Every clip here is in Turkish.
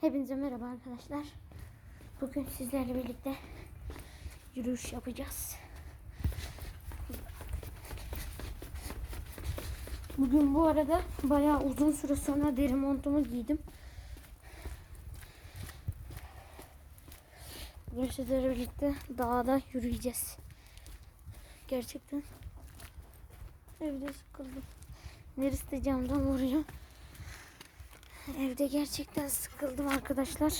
Hepinize merhaba arkadaşlar. Bugün sizlerle birlikte yürüyüş yapacağız. Bugün bu arada bayağı uzun süre sonra deri montumu giydim. Bugün sizlerle birlikte dağda yürüyeceğiz. Gerçekten evde sıkıldım. Neresi de camdan vuruyor. Evde gerçekten sıkıldım arkadaşlar.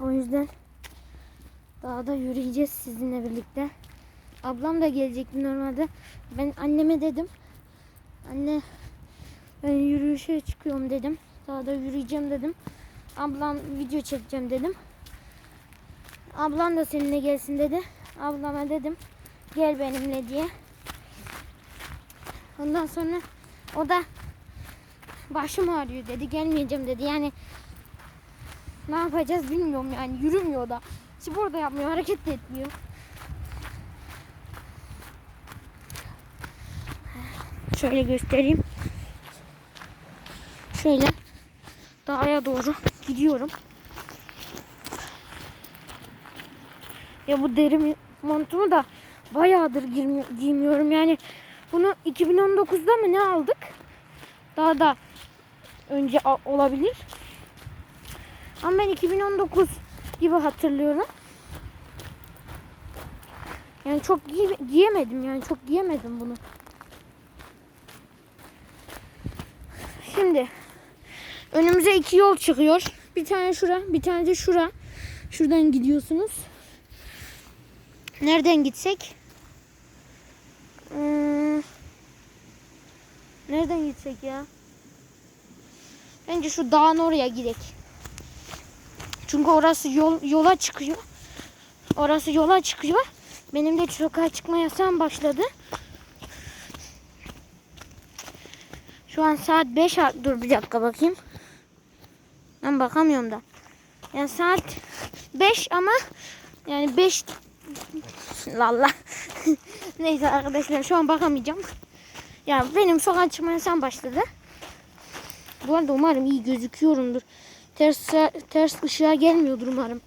O yüzden dağda yürüyeceğiz sizinle birlikte. Ablam da gelecekti normalde. Ben anneme dedim. Anne ben yürüyüşe çıkıyorum dedim. Dağda yürüyeceğim dedim. Ablam video çekeceğim dedim. Ablam da seninle gelsin dedi. Ablama dedim gel benimle diye. Ondan sonra o da başım ağrıyor dedi. Gelmeyeceğim dedi. Yani ne yapacağız bilmiyorum yani. Yürümüyor da. Spor da yapmıyor. Hareket de etmiyor. Şöyle göstereyim. Şöyle dağa doğru gidiyorum. Ya bu deri montumu da bayağıdır giymiyorum. Yani bunu 2019'da mı ne aldık? Daha da önce olabilir. Ama ben 2019 gibi hatırlıyorum. Yani çok giy- giyemedim yani çok giyemedim bunu. Şimdi önümüze iki yol çıkıyor. Bir tane şura, bir tane de şura. Şuradan gidiyorsunuz. Nereden gitsek? Hmm, nereden gitsek ya? Bence şu dağın oraya gidelim. Çünkü orası yol yola çıkıyor. Orası yola çıkıyor. Benim de sokağa çıkma yasağım başladı. Şu an saat 5. Dur bir dakika bakayım. Ben bakamıyorum da. Yani saat 5 ama yani 5 Lalla. Neyse arkadaşlar şu an bakamayacağım. Ya benim sokağa çıkma yasağım başladı. Bu arada umarım iyi gözüküyorumdur. Ters ters ışığa gelmiyordur umarım.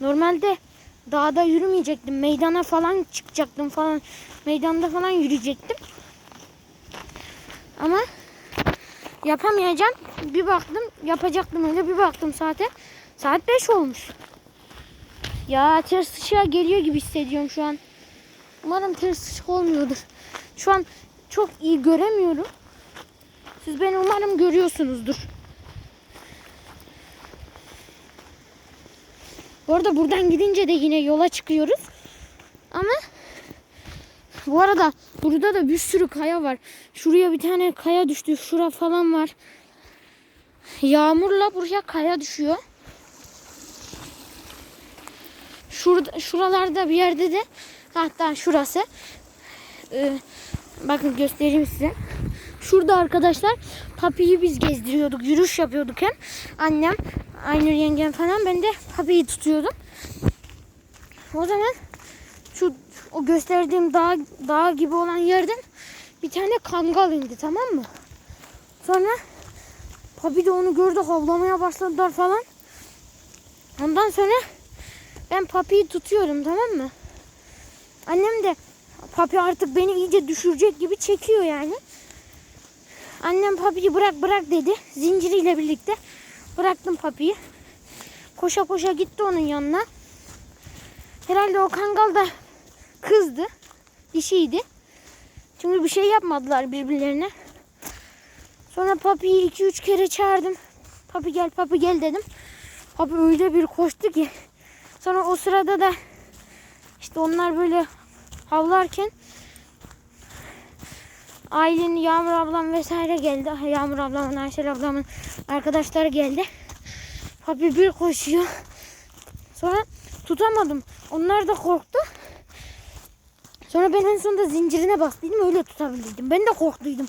Normalde dağda yürümeyecektim. Meydana falan çıkacaktım falan. Meydanda falan yürüyecektim. Ama yapamayacağım. Bir baktım yapacaktım öyle bir baktım saate. Saat 5 olmuş. Ya ters ışığa geliyor gibi hissediyorum şu an. Umarım ters ışık olmuyordur. Şu an çok iyi göremiyorum. Siz beni umarım görüyorsunuzdur. Bu arada buradan gidince de yine yola çıkıyoruz. Ama bu arada burada da bir sürü kaya var. Şuraya bir tane kaya düştü. Şura falan var. Yağmurla buraya kaya düşüyor. Şurada, şuralarda bir yerde de hatta şurası. Ee, bakın göstereyim size. Şurada arkadaşlar papiyi biz gezdiriyorduk. Yürüyüş yapıyorduk hem. Annem, Aynur yengem falan ben de papiyi tutuyordum. O zaman şu o gösterdiğim dağ, dağ gibi olan yerden bir tane kangal indi tamam mı? Sonra papi de onu gördü havlamaya başladılar falan. Ondan sonra ben papiyi tutuyorum tamam mı? Annem de papi artık beni iyice düşürecek gibi çekiyor yani. Annem papiyi bırak bırak dedi. Zinciriyle birlikte bıraktım papiyi. Koşa koşa gitti onun yanına. Herhalde o kangal da kızdı. Dişiydi. Çünkü bir şey yapmadılar birbirlerine. Sonra papiyi 2-3 kere çağırdım. Papi gel papi gel dedim. Papi öyle bir koştu ki. Sonra o sırada da işte onlar böyle havlarken Aylin, Yağmur ablam vesaire geldi. Yağmur ablamın, Ayşel ablamın arkadaşları geldi. Papi bir koşuyor. Sonra tutamadım. Onlar da korktu. Sonra ben en sonunda zincirine bastıydım öyle tutabildim. Ben de korktuydum.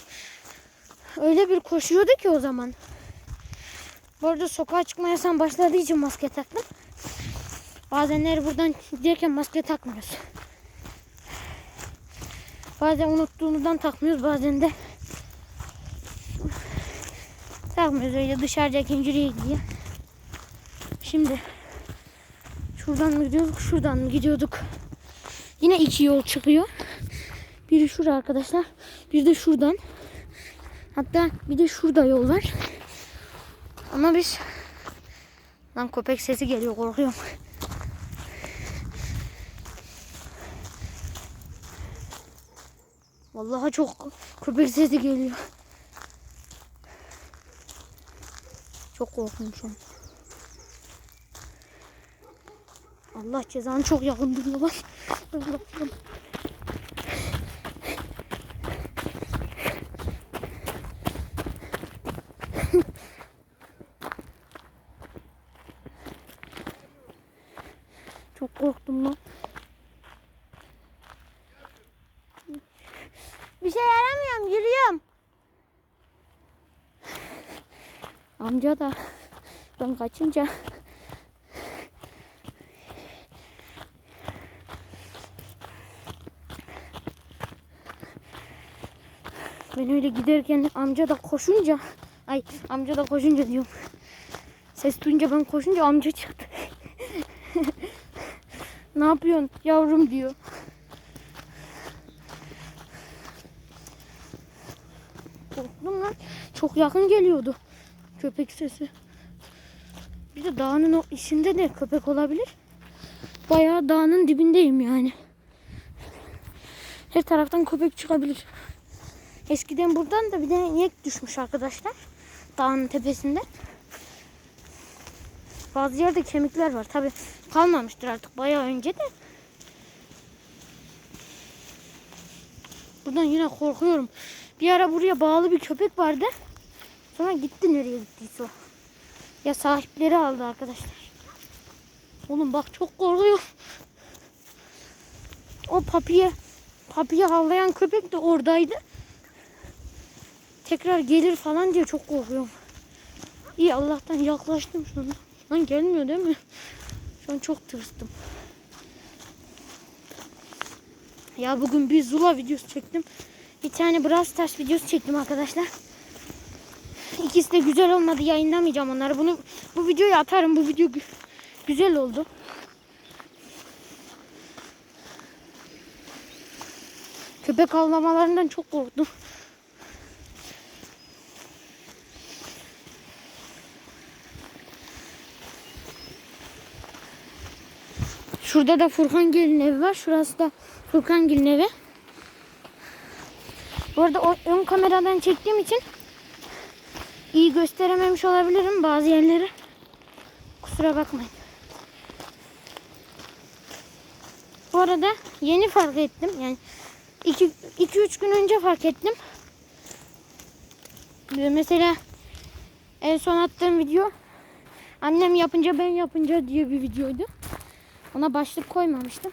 Öyle bir koşuyordu ki o zaman. Bu arada sokağa çıkma yasam başladığı için maske taktım. Bazenleri buradan giderken maske takmıyoruz. Bazen unuttuğumuzdan takmıyoruz bazen de. bırakmıyoruz öyle dışarıdayken yürüye gidiyor. Şimdi şuradan mı gidiyorduk şuradan mı gidiyorduk. Yine iki yol çıkıyor. Biri şurada arkadaşlar. Bir de şuradan. Hatta bir de şurada yol var. Ama biz lan köpek sesi geliyor korkuyorum. Vallahi çok köpek sesi geliyor. Çok korkuyorum şu an. Allah cezanı çok yakın duruyorlar. Allah'ım. Çok korktum lan. Bir şey yaramıyorum, yürüyorum. Amca da ben kaçınca ben öyle giderken amca da koşunca ay amca da koşunca diyorum. Ses duyunca ben koşunca amca çıktı. ne yapıyorsun yavrum diyor. Korktum lan. Çok yakın geliyordu köpek sesi. Bir de dağının o içinde de köpek olabilir. Bayağı dağının dibindeyim yani. Her taraftan köpek çıkabilir. Eskiden buradan da bir de inek düşmüş arkadaşlar. Dağın tepesinde. Bazı yerde kemikler var. Tabi kalmamıştır artık bayağı önce de. Buradan yine korkuyorum. Bir ara buraya bağlı bir köpek vardı. Sonra gitti nereye gittiyse o. Ya sahipleri aldı arkadaşlar. Oğlum bak çok korkuyorum. O papiye papiye havlayan köpek de oradaydı. Tekrar gelir falan diye çok korkuyorum. İyi Allah'tan yaklaştım şu anda. Lan gelmiyor değil mi? Şu an çok tırstım. Ya bugün bir Zula videosu çektim. Bir tane Brawl Stars videosu çektim arkadaşlar. İkisi de güzel olmadı. Yayınlamayacağım onları. Bunu bu videoyu atarım. Bu video gü- güzel oldu. Köpek havlamalarından çok korktum. Şurada da Furkan Gelin evi var. Şurası da Furkan Gelin evi. Bu arada ön kameradan çektiğim için iyi gösterememiş olabilirim bazı yerleri. Kusura bakmayın. Bu arada yeni fark ettim. Yani 2-3 gün önce fark ettim. Mesela en son attığım video annem yapınca ben yapınca diye bir videoydu. Ona başlık koymamıştım.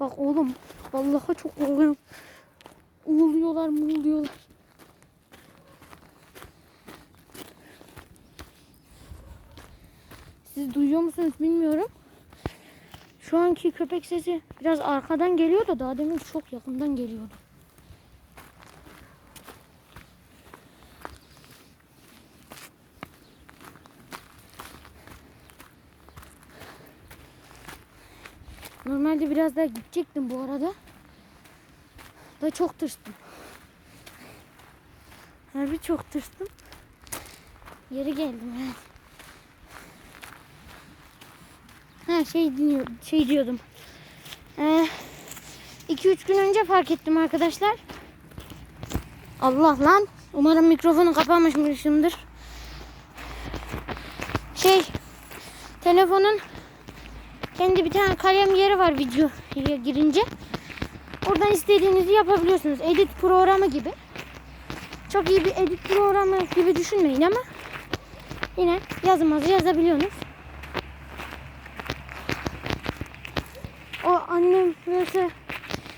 Bak oğlum vallahi çok korkuyorum. Uğuluyorlar muğuluyorlar. Siz duyuyor musunuz bilmiyorum. Şu anki köpek sesi biraz arkadan geliyor da daha demin çok yakından geliyordu. Normalde biraz daha gidecektim bu arada. Da çok tırstım. Harbi çok tırstım. Geri geldim yani. Ha şey şey diyordum. 2-3 gün önce fark ettim arkadaşlar. Allah lan. Umarım mikrofonu kapamışmışımdır. Şey telefonun kendi bir tane kalem yeri var videoya girince. Oradan istediğinizi yapabiliyorsunuz. Edit programı gibi. Çok iyi bir edit programı gibi düşünmeyin ama yine yazımızı yazabiliyorsunuz. O mesela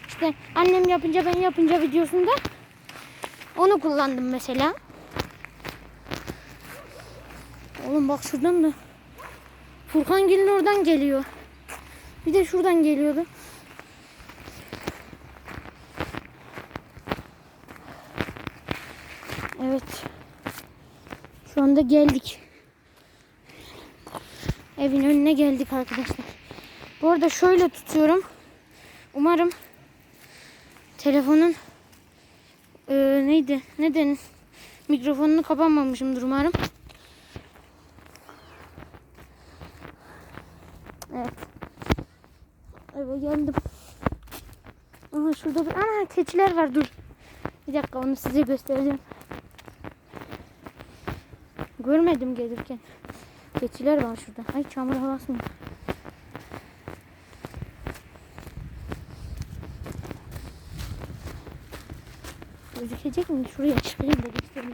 işte annem yapınca ben yapınca videosunda onu kullandım mesela. Oğlum bak şuradan da Furkan Gül'ün oradan geliyor. Bir de şuradan geliyordu. Evet. Şu anda geldik. Evin önüne geldik arkadaşlar. Bu arada şöyle tutuyorum. Umarım telefonun e, neydi? Neden? Mikrofonunu kapanmamışımdır umarım. Evet. Eve geldim. Aha şurada bir... Ana keçiler var dur. Bir dakika onu size göstereceğim. Görmedim gelirken. Keçiler var şurada. Ay çamur havası mı? Gözükecek mi? Şuraya çıkayım da göstereyim.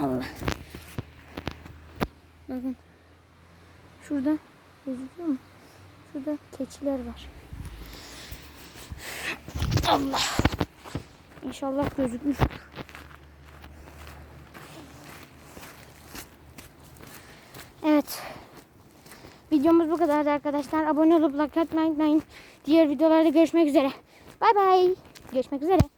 Allah. Bakın. Şurada gözüküyor mu? Şurada keçiler var. Allah. İnşallah gözükmüş. Evet. Videomuz bu kadardı arkadaşlar. Abone olup like atmayı unutmayın. Diğer videolarda görüşmek üzere. Bay bay. Görüşmek üzere.